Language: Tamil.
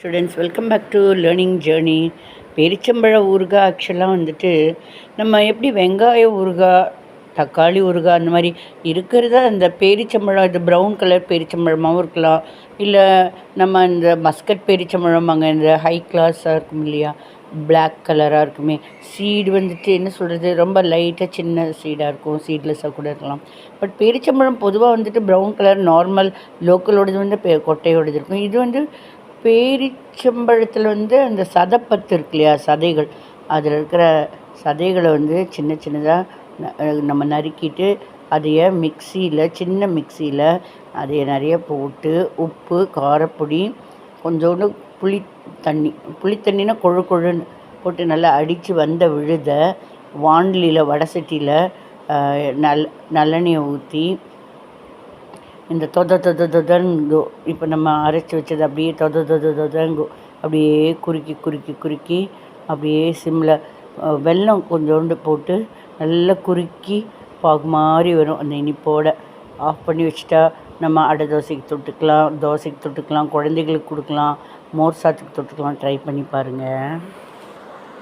Students welcome back to learning journey பெரிச்சம்பழ ஊறுகாய் ஆக்சுவலாக வந்துட்டு நம்ம எப்படி வெங்காய ஊறுகாய் தக்காளி ஊறுகாய் அந்த மாதிரி இருக்கிறத அந்த பேரிச்சம்பழம் இது ப்ரௌன் கலர் பேரிச்சம்பழமாகவும் இருக்கலாம். இல்லை நம்ம இந்த மஸ்கட் பேரிச்சம்பழம் அங்கே இந்த ஹை கிளாஸாக இருக்கும் இல்லையா? பிளாக் கலராக இருக்குமே. சீடு வந்துட்டு என்ன சொல்கிறது ரொம்ப லைட்டாக சின்ன சீடாக இருக்கும். சீட்லெஸ்ஸாக கூட இருக்கலாம். பட் பேரிச்சம்பழம் பொதுவாக வந்துட்டு ப்ரௌன் கலர் நார்மல் லோக்கலோடது வந்து பெ கொட்டையோடது இருக்கும். இது வந்து பேரிச்சம்பழத்தில் வந்து அந்த சதைப்பத்து இருக்கு இல்லையா சதைகள். அதில் இருக்கிற சதைகளை வந்து சின்ன சின்னதாக நம்ம நறுக்கிட்டு அதைய மிக்சியில் சின்ன மிக்சியில் அதைய நிறைய போட்டு உப்பு காரப்பொடி கொஞ்சோண்டு புளி தண்ணி புளி தண்ணினா கொழு கொழுன்னு போட்டு நல்லா அடித்து வந்த விழுத வாண்லியில் வடை சட்டியில் நல் நல்லெண்ணெயை ஊற்றி இந்த தொத தொத தொதங்கோ இப்போ நம்ம அரைச்சி வச்சது அப்படியே தொத தொத தொதங்கோ அப்படியே குறுக்கி குறுக்கி குறுக்கி அப்படியே சிம்மில் வெல்லம் கொஞ்சோண்டு போட்டு நல்லா குறுக்கி பாகு மாதிரி வரும். அந்த இனிப்போட ஆஃப் பண்ணி வச்சுட்டா நம்ம அடை தோசைக்கு தொட்டுக்கலாம் தோசைக்கு தொட்டுக்கலாம் குழந்தைகளுக்கு கொடுக்கலாம் மோர் சாத்துக்கு தொட்டுக்கலாம். ட்ரை பண்ணி பாருங்கள்